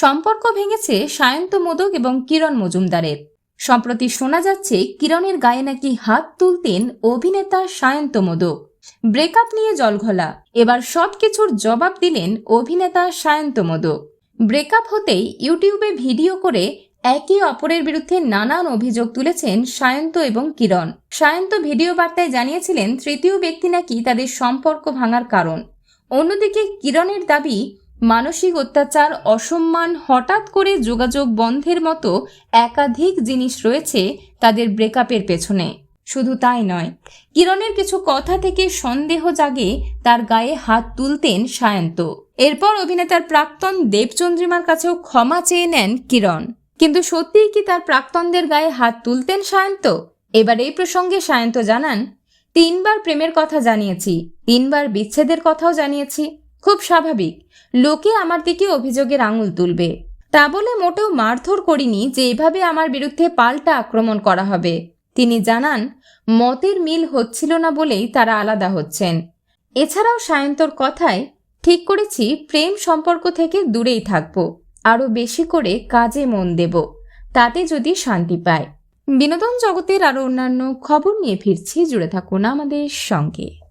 সম্পর্ক ভেঙেছে সায়ন্ত মোদক এবং কিরণ মজুমদারের। সম্প্রতি শোনা যাচ্ছে, কিরণের গায়ে নাকি হাত তুলতেন অভিনেতা সায়ন্ত মোদক। ব্রেকআপ নিয়ে জলঘোলা। এবার সবকিছুর জবাব দিলেন অভিনেতা সায়ন্ত মোদক। ব্রেকআপ হতেই ইউটিউবে ভিডিও করে একে অপরের বিরুদ্ধে নানান অভিযোগ তুলেছেন সায়ন্ত এবং কিরণ। সায়ন্ত ভিডিও বার্তায় জানিয়েছিলেন, তৃতীয় ব্যক্তি নাকি তাদের সম্পর্ক ভাঙার কারণ। অন্যদিকে কিরণের দাবি মানসিক অত্যাচার, অসম্মান হঠাৎ করে যোগাযোগ বন্ধের মতো একাধিক জিনিস রয়েছে তাদের ব্রেকআপের পেছনে। শুধু তাই নয়, কিরণের কিছু কথা থেকে সন্দেহ জাগে তার গায়ে হাত তুলতেন সায়ন্ত। এরপর অভিনেতার প্রাক্তন দেবচন্দ্রিমার কাছেও ক্ষমা চেয়ে নেন কিরণ। কিন্তু সত্যিই কি তার প্রাক্তনদের গায়ে হাত তুলতেন সায়ন্ত? এবার এই প্রসঙ্গে সায়ন্ত জানান, তিনবার প্রেমের কথা জানিয়েছি, তিনবার বিচ্ছেদের কথাও জানিয়েছি। খুব স্বাভাবিক। লোকে আমার দিকে অভিযোগের আঙুল তুলবে। তা বলে মোটেও মারধর করিনি যে এভাবে আমার বিরুদ্ধে পাল্টা আক্রমণ করা হবে। তিনি জানান, মতের মিল হচ্ছিল না বলেই তারা আলাদা হচ্ছেন। এছাড়াও সায়ন্তর কথায়, ঠিক করেছি, প্রেম সম্পর্ক থেকে দূরেই থাকব। আরও বেশি করে কাজে মন দেব। তাতে যদি শান্তি পায় বিনোদন জগতের আরও অন্যান্য খবর নিয়ে ফিরছি। জুড়ে থাকুন আমাদের সঙ্গে।